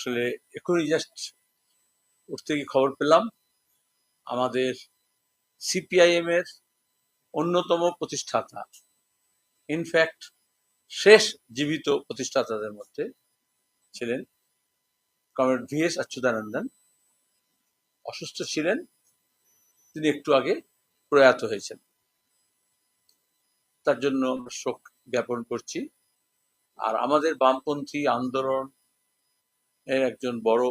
আসলে এখনই জাস্ট উঠতে গিয়ে খবর পেলাম। আমাদের সিপিআইএম এর অন্যতম প্রতিষ্ঠাতা। ইনফ্যাক্ট শেষ জীবিত প্রতিষ্ঠাতাদের মধ্যে ছিলেন কমরেড ভি এস অচ্যুতানন্দন অসুস্থ ছিলেন, তিনি একটু আগে প্রয়াত হয়েছেন। তার জন্য আমরা শোক জ্ঞাপন করছি। আর আমাদের বামপন্থী আন্দোলন এর একজন বড়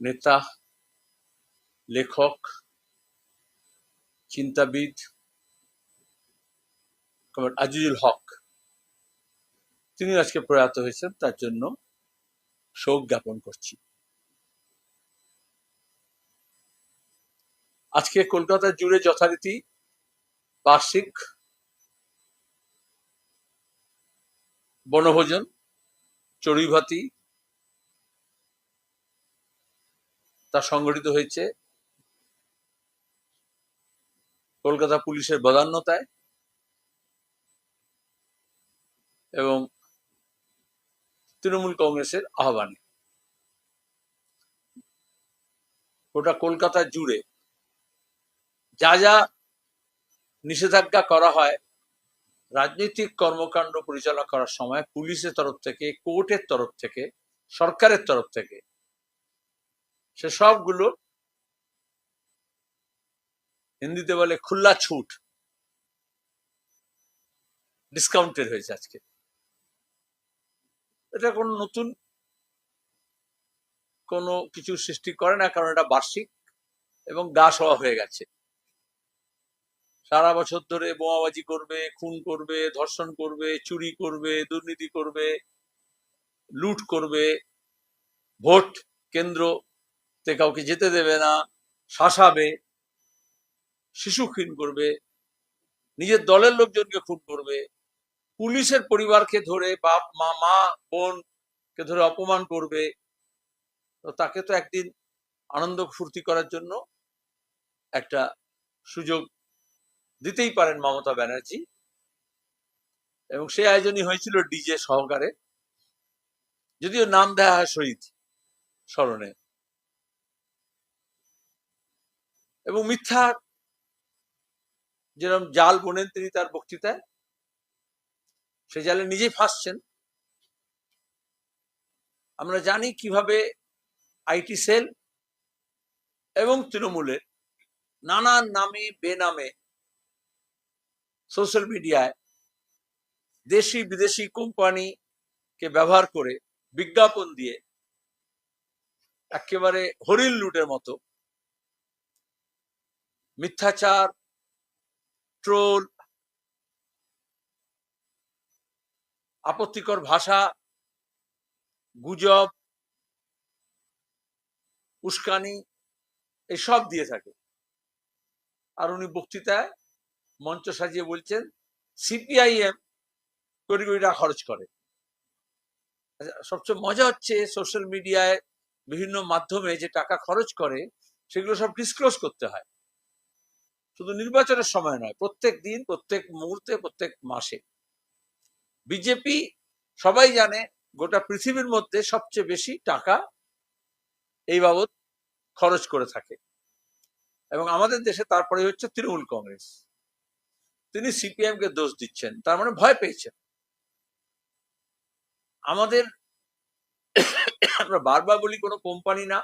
নেতা, লেখক, চিন্তাবিদ আজিজুল হক। তিনি আজকে প্রয়াত হয়েছেন, তার জন্য শোক জ্ঞাপন করছি। আজকে কলকাতা জুড়ে যথারীতি বার্ষিক বনভোজন চড়ুইভাতি তা সংগঠিত হয়েছে কলকাতা পুলিশের বদান্যতায় এবং তৃণমূল কংগ্রেসের আহ্বানে। গোটা কলকাতা জুড়ে যা যা নিষেধাজ্ঞা করা হয় রাজনৈতিক কর্মকাণ্ড পরিচালনা করার সময় পুলিশের তরফ থেকে, কোর্টের তরফ থেকে, সরকারের তরফ থেকে সে সবগুলো হিন্দিতে বলে খুল্লা ছুট ডিসকাউন্টেড হয়েছে আজকে। এটা কোনো নতুন কোনো কিছু সৃষ্টি করে না, কারণ এটা বার্ষিক এবং গা সওয়া হয়ে গেছে। সারা বছর ধরে বোমাবাজি করবে, খুন করবে, ধর্ষণ করবে, চুরি করবে, দুর্নীতি করবে, লুট করবে। ভোট কেন্দ্র তে কাউকে যেতে দেবে না, শাসাবে, শিশু খুন করবে, নিজের দলের লোকজনকে খুন করবে, পুলিশের পরিবারকে ধরে বাপ, মা মা, বোনকে ধরে অপমান করবে। তো তাকে তো একদিন আনন্দ ফুর্তি করার জন্য একটা সুযোগ দিতেই পারেন মমতা ব্যানার্জি। এবং সেই আয়োজনই হয়েছিল ডিজে সহকারে। যদিও নাম দেয়া হয় শহীদ স্মরণে। এবং মিথ্যা যেরকম জাল বোনেন তিনি তার বক্তৃতায়, সে জালে নিজেই ফাঁসছেন। আমরা জানি কীভাবে আইটি সেল এবং তৃণমূলের নানান নামে, বেনামে সোশ্যাল মিডিয়ায় দেশি বিদেশি কোম্পানিকে ব্যবহার করে বিজ্ঞাপন দিয়ে একেবারে হরিণ লুটের মতো মিথ্যাচার, ট্রোল, আপত্তিকর ভাষা, গুজব, উস্কানি, এসব দিয়ে থাকে। আর উনি বক্তৃতায় মঞ্চ সাজিয়ে বলছেন সিপিআইএম কোটি কোটি টাকা খরচ করে। আচ্ছা, সবচেয়ে মজা হচ্ছে সোশ্যাল মিডিয়ায় বিভিন্ন মাধ্যমে যে টাকা খরচ করে সেগুলো সব ডিসক্লোজ করতে হয়। শুধু নির্বাচনের সময় নয় প্রত্যেক দিন প্রত্যেক মুহূর্তে প্রত্যেক মাসে। বিজেপি সবাই জানে গোটা পৃথিবীর মধ্যে সবচেয়ে বেশি টাকা এই বাবদ খরচ করে থাকে। এবং আমাদের দেশে তারপরে হচ্ছে তৃণমূল কংগ্রেস। তিনি সিপিএম কে দোষ দিচ্ছেন, তার মানে ভয় পেয়েছেন। আমাদের আমরা বারবার বলি কোনো কোম্পানি না,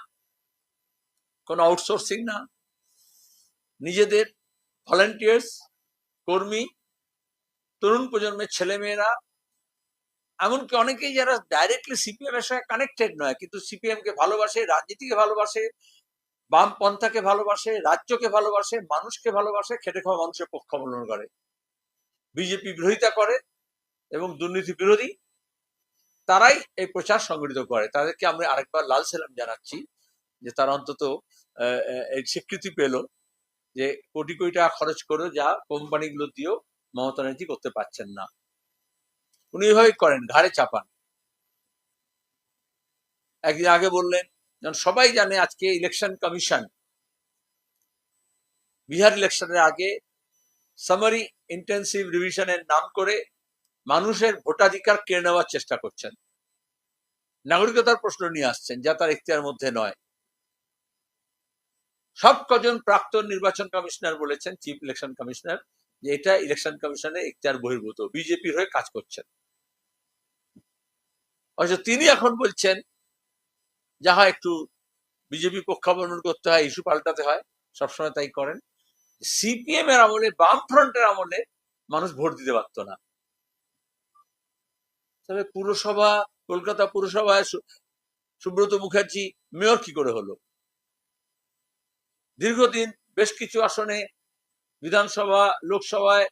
কোনো আউটসোর্সিং না। নিজেদের ভলেন্টিয়ার্স, কর্মী, তরুণ প্রজন্মের ছেলেমেয়েরা, এমনকি অনেকেই যারা ডাইরেক্টলি সিপিএম এর সঙ্গে কানেক্টেড নয়, কিন্তু সিপিএম কে ভালোবাসে, রাজনীতিকে ভালোবাসে বাম পন্থাকে ভালোবাসে, রাজ্যকে ভালোবাসে, মানুষকে ভালোবাসে, খেটে খাওয়া মানুষের পক্ষ অবলম্বন করে। বিজেপি বিরোধিতা করে এবং দুর্নীতি বিরোধী, তারাই এই প্রচার সংগঠিত করে। তাদেরকে আমরা আরেকবার লাল সালাম জানাচ্ছি যে তারা অন্তত এই স্বীকৃতি পেল যে কোটি কোটি টাকা খরচ করে যা কোম্পানিগুলো দিয়েও মমতা ব্যানার্জি করতে পারছেন না। উনি এভাবে করেন, ঘাড়ে চাপান। একদিন আগে বললেন যেমন সবাই জানে আজকে ইলেকশন কমিশন বিহার ইলেকশনের আগে সামারি ইন্টেন্সিভ রিভিশনের নাম করে মানুষের ভোটাধিকার কেড়ে নেওয়ার চেষ্টা করছেন। নাগরিকতার প্রশ্ন নিয়ে আসছেন, যা তার ইখতিয়ার মধ্যে নয়। সব কজন প্রাক্তন নির্বাচন কমিশনার বলেছেন চিফ ইলেকশন কমিশনার যে এটা ইলেকশন কমিশনের ইখতিয়ার বহির্ভূত। বিজেপির হয়ে কাজ করছেন। অথচ তিনি এখন বলছেন যাহা একটু বিজেপি পক্ষাবলম্বন করতে হয়, ইস্যু পাল্টাতে হয়, সবসময় তাই করেন। সিপিএম এর আমলে বাম ফ্রন্টের আমলে মানুষ ভোট দিতে পারতো না। তবে পুরসভা, কলকাতা পুরসভায় সুব্রত মুখার্জি মেয়র কি করে হলো? দীর্ঘদিন বেশ কিছু আসনে বিধানসভা, লোকসভায়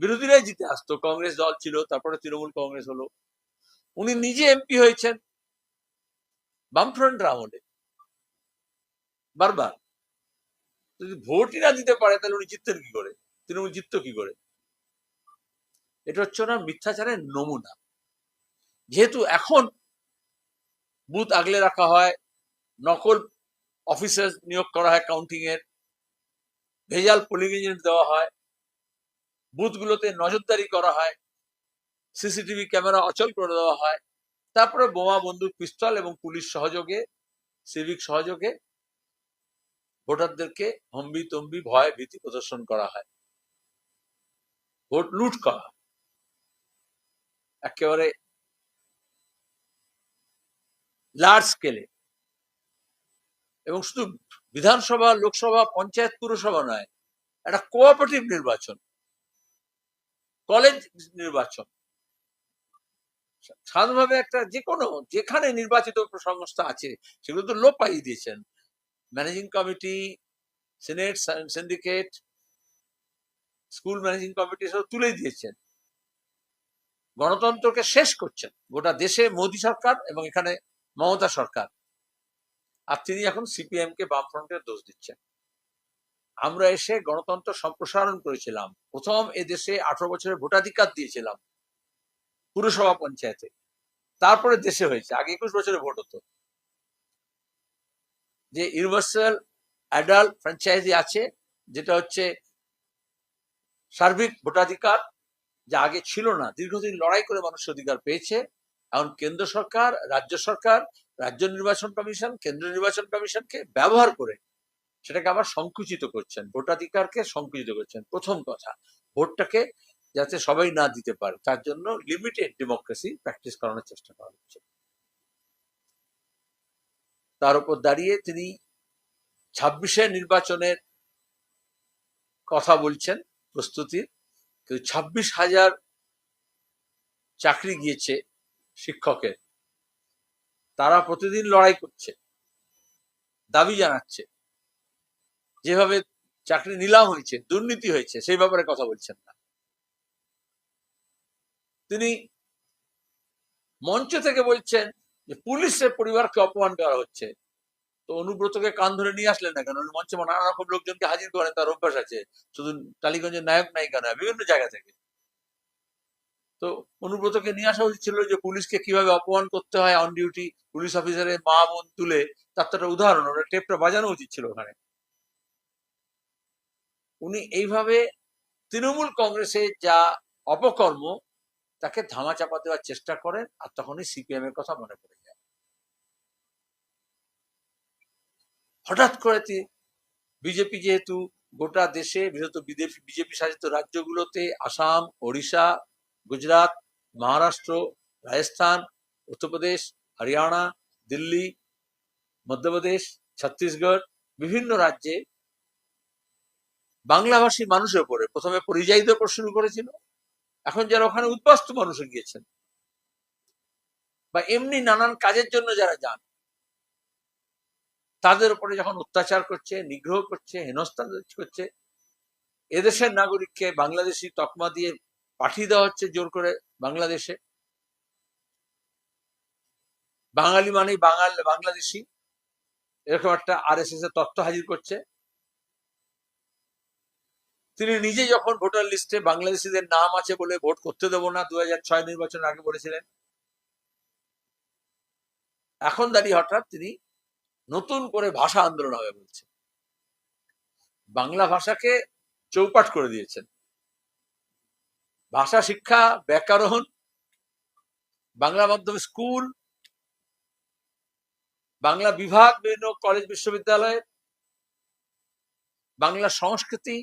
বিরোধীরাই জিতে আসতো। কংগ্রেস দল ছিল, তারপরে তৃণমূল কংগ্রেস হলো। উনি নিজে এমপি হয়েছেন। বামফ্রন্টের আমলে বারবার। যদি ভোটই না দিতে পারে, তাহলে উনি জিততেন কি করে? তৃণমূল জিততো কি করে? এটা হচ্ছে না মিথ্যাচারের নমুনা। যেহেতু এখন বুথ আগলে রাখা হয়, নকল অফিসার নিয়োগ করা হয় কাউন্টিং এর ভেজাল পোলিং এজেন্ট দেওয়া হয়, বুথগুলোতে নজরদারি করা হয়, সিসিটিভি ক্যামেরা অচল করে দেওয়া হয় তারপরে বোমা বন্দুক পিস্তল এবং পুলিশ সহযোগে সিভিক সহযোগে ভোটারদেরকে হম্বি তম্বি ভয় ভীতি প্রদর্শন করা হয়। ভোট লুট করা। একেবারে লার্জ স্কেলে এবং শুধু বিধানসভা, লোকসভা, পঞ্চায়েত, পুরসভা নয়, একটা কোঅপারেটিভ নির্বাচন কলেজ নির্বাচন। সাধারণভাবে একটা যে কোনো যেখানে নির্বাচিত সংস্থা আছে, সেগুলো তো লোপ পাইয়ে দিয়েছেন। Managing committee, senate syndicate, school managing committee সব তুলে দিয়েছেন। গণতন্ত্রকে শেষ করছেন। গোটা দেশে মোদী সরকার এবং এখানে মমতা সরকার। আর তিনি এখন সিপিএম কে বামফ্রন্টের দোষ দিচ্ছেন। আমরা এসে গণতন্ত্র সম্প্রসারণ করেছিলাম। প্রথম এ দেশে আঠারো বছরের ভোটাধিকার দিয়েছিলাম। পুরসভা পঞ্চায়েতে। তারপরে দেশে হয়েছে। আগে একুশ বছরে ভোট হতো। যে ইউনিভার্সাল অ্যাডাল্ট ফ্র্যাঞ্চাইজি আছে, যেটা হচ্ছে সার্বিক ভোটাধিকার, যা আগে ছিল না। দীর্ঘদিন লড়াই করে মানুষ অধিকার পেয়েছে। এখন কেন্দ্র সরকার, রাজ্য সরকার, রাজ্য নির্বাচন কমিশন কেন্দ্রীয় নির্বাচন কমিশনকে ব্যবহার করে সেটাকে আবার সংকুচিত করছেন। ভোটাধিকারকে সংকুচিত করছেন। প্রথম কথা, ভোটটাকে যাতে সবাই না দিতে পারে। তার জন্য লিমিটেড ডেমোক্রেসি প্র্যাকটিস করানোর চেষ্টা করা হচ্ছে। তার উপর দাঁড়িয়ে তিনি ছাব্বিশে নির্বাচনের কথা বলছেন প্রস্তুতির। কিন্তু ছাব্বিশ হাজার চাকরি গিয়েছে শিক্ষকের। তারা প্রতিদিন লড়াই করছে। দাবি জানাচ্ছে। যেভাবে চাকরি নিলাম হয়েছে, দুর্নীতি হয়েছে, সেই ব্যাপারে কথা বলছেন না। তিনি মঞ্চ থেকে বলছেন যে পুলিশের পরিবারকে অপমান করা হচ্ছে। তো অনুব্রতকে কান ধরে নিয়ে আসলেন না কেন? মঞ্চে নানা রকম লোকজনকে হাজির করেন, তার অভ্যাস আছে। শুধু টালিগঞ্জের নায়ক নায়িকা নয় বিভিন্ন জায়গা থেকে। তো অনুব্রতকে নিয়ে আসা উচিত ছিল যে পুলিশকে কীভাবে অপমান করতে হয় অন ডিউটি পুলিশ অফিসারের মা বোন তুলে, তার তো একটা উদাহরণ, ওটা টেপটা বাজানো উচিত ছিল ওখানে। উনি এইভাবে তৃণমূল কংগ্রেসের যা অপকর্ম তাকে ধামা চাপা দেওয়ার চেষ্টা করেন আর তখনই সিপিএম এর কথা মনে পড়ে যায়। হঠাৎ করে বিজেপি যেহেতু গোটা দেশে বিশেষত বিজেপি শাসিত রাজ্যগুলোতে আসাম, ওড়িশা, গুজরাট, মহারাষ্ট্র, রাজস্থান, উত্তরপ্রদেশ, হরিয়ানা, দিল্লি, মধ্যপ্রদেশ, ছত্তিশগড় বিভিন্ন রাজ্যে বাংলাভাষী মানুষের উপরে প্রথমে পরিযায়ীদের উপর শুরু করেছিল। এখন যারা ওখানে উদ্বাস্তু মানুষে গিয়েছেন, বা এমনি নানান কাজের জন্য যারা যান, তাদের উপরে যখন অত্যাচার করছে, নিগ্রহ করছে, হেনস্থা করছে, এদেশের নাগরিককে বাংলাদেশি তকমা দিয়ে পাঠিয়ে দেওয়া হচ্ছে জোর করে বাংলাদেশে। বাঙালি মানেই বাঙাল, বাংলাদেশি। এরকম একটা আর এস এস এর তত্ত্ব হাজির করছে। তিনি নিজে যখন ভোটার লিস্টে বাংলাদেশিদের নাম আছে বলে ভোট করতে দেবো না দু ছয় নির্বাচন আগে বলেছিলেন। এখন দাঁড়িয়ে হঠাৎ তিনি নতুন করে ভাষা আন্দোলন হবে বলছে বাংলা ভাষাকে চৌপাট করে দিয়েছেন। ভাষা, শিক্ষা, ব্যাকরণ, বাংলা মাধ্যম স্কুল, বাংলা বিভাগ, বিভিন্ন কলেজ, বিশ্ববিদ্যালয়ে, বাংলা সংস্কৃতি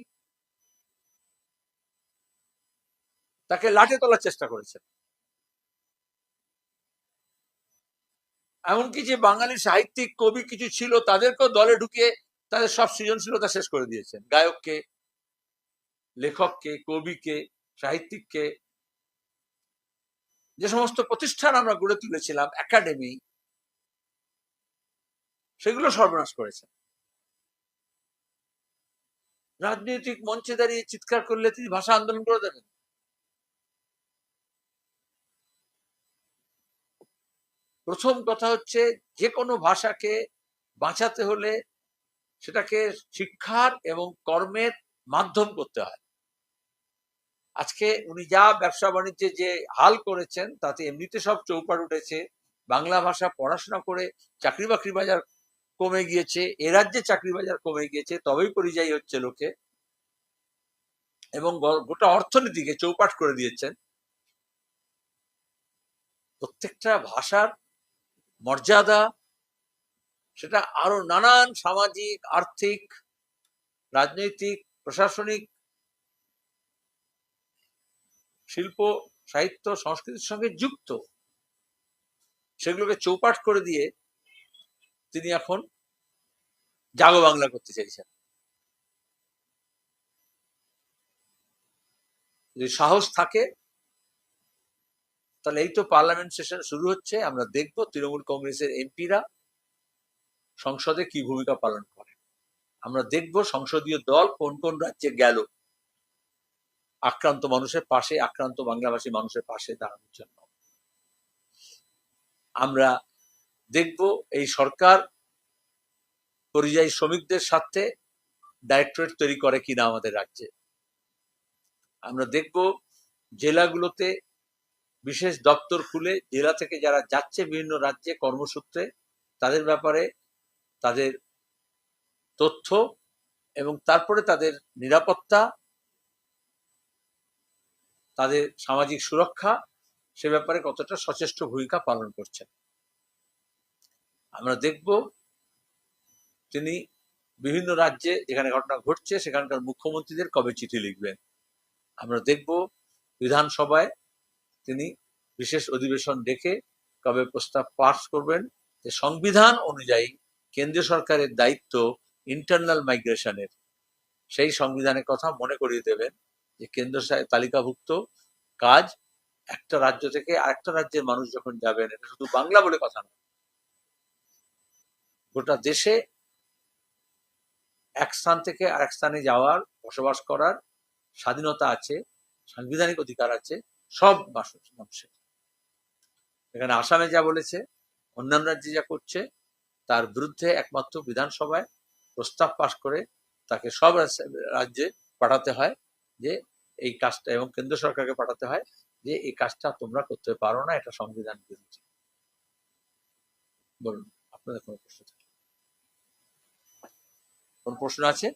তাকে লাঠে তোলার চেষ্টা করেছেন। এমনকি যে বাঙালি সাহিত্যিক, কবি কিছু ছিল, তাদেরকেও দলে ঢুকিয়ে তাদের সব সৃজনশীলতা শেষ করে দিয়েছেন। গায়ককে, লেখককে, কবিকে, সাহিত্যিককে। যে সমস্ত প্রতিষ্ঠান আমরা গড়ে তুলেছিলাম, একাডেমি, সেগুলো সর্বনাশ করেছেন। রাজনৈতিক মঞ্চে দাঁড়িয়ে চিৎকার করলে তিনি ভাষা আন্দোলন করে দেবেন। প্রথম কথা হচ্ছে যে কোনো ভাষাকে বাঁচাতে হলে সেটাকে শিক্ষার এবং কর্মের মাধ্যম করতে হয়। আজকে উনি যা ব্যবসা বাণিজ্যে যে হাল করেছেন, তাতে এমনিতে সব চৌপাট উঠেছে, বাংলা ভাষা পড়াশোনা করে চাকরি বাকরি বাজার কমে গিয়েছে, এ রাজ্যে চাকরি বাজার কমে গিয়েছে, তবেই পরিযায়ী হচ্ছে লোকে এবং গোটা অর্থনীতিকে চৌপাট করে দিয়েছেন। প্রত্যেকটা ভাষার মর্যাদা, সেটা আরও নানান সামাজিক, আর্থিক, রাজনৈতিক, প্রশাসনিক, শিল্প, সাহিত্য, সংস্কৃতির সঙ্গে যুক্ত। সেগুলোকে চৌপাট করে দিয়ে তিনি এখন জাগো বাংলা করতে চাইছেন। যদি সাহস থাকে তাহলে এই তো পার্লামেন্ট সেশন শুরু হচ্ছে, আমরা দেখব তৃণমূল কংগ্রেসের এমপিরা সংসদে কি ভূমিকা পালন করে। আমরা দেখব সংসদীয় দল কোন কোন রাজ্যে গেল। আক্রান্ত মানুষের পাশে, আক্রান্ত বাংলাভাষী মানুষের পাশে দাঁড়ানোর জন্য। আমরা দেখব এই সরকার পরিযায়ী শ্রমিকদের স্বার্থে ডাইরেক্টরেট তৈরি করে কিনা আমাদের রাজ্যে। আমরা দেখব জেলাগুলোতে বিশেষ দপ্তর খুলে জেলা থেকে যারা যাচ্ছে বিভিন্ন রাজ্যে কর্মসূত্রে, তাদের ব্যাপারে তাদের তথ্য এবং তারপরে তাদের নিরাপত্তা, তাদের সামাজিক সুরক্ষা, সে ব্যাপারে কতটা সচেষ্ট ভূমিকা পালন করছেন। আমরা দেখব তিনি বিভিন্ন রাজ্যে যেখানে ঘটনা ঘটছে সেখানকার মুখ্যমন্ত্রীদের কবে চিঠি লিখবেন। আমরা দেখব বিধানসভায় তিনি বিশেষ অধিবেশন ডেকে কবে প্রস্তাব পাস করবেন, যে সংবিধান অনুযায়ী কেন্দ্রীয় সরকারের দায়িত্ব ইন্টারনাল মাইগ্রেশনের সেই সংবিধানের কথা মনে করিয়ে দেবেন যে কেন্দ্র তালিকাভুক্ত কাজ একটা রাজ্য থেকে আরেকটা রাজ্যের মানুষ যখন যাবেন, এটা শুধু বাংলা বলে কথা না। গোটা দেশে এক স্থান থেকে আরেক স্থানে যাওয়ার, বসবাস করার স্বাধীনতা আছে, সাংবিধানিক অধিকার আছে সব বাস- মানুষের এখানে আসামে যা বলেছে, অন্যান্য রাজ্যে যা করছে, তার বিরুদ্ধে একমাত্র বিধানসভায় প্রস্তাব পাশ করে তাকে সব রাজ্যে পাঠাতে হয় যে এই কাজটা এবং কেন্দ্র সরকারকে পাঠাতে হয় যে এই কাজটা তোমরা করতে পারো না, এটা সংবিধান বিরোধী। বলুন, আপনাদের কোনো প্রশ্ন থাকে? কোন প্রশ্ন আছে?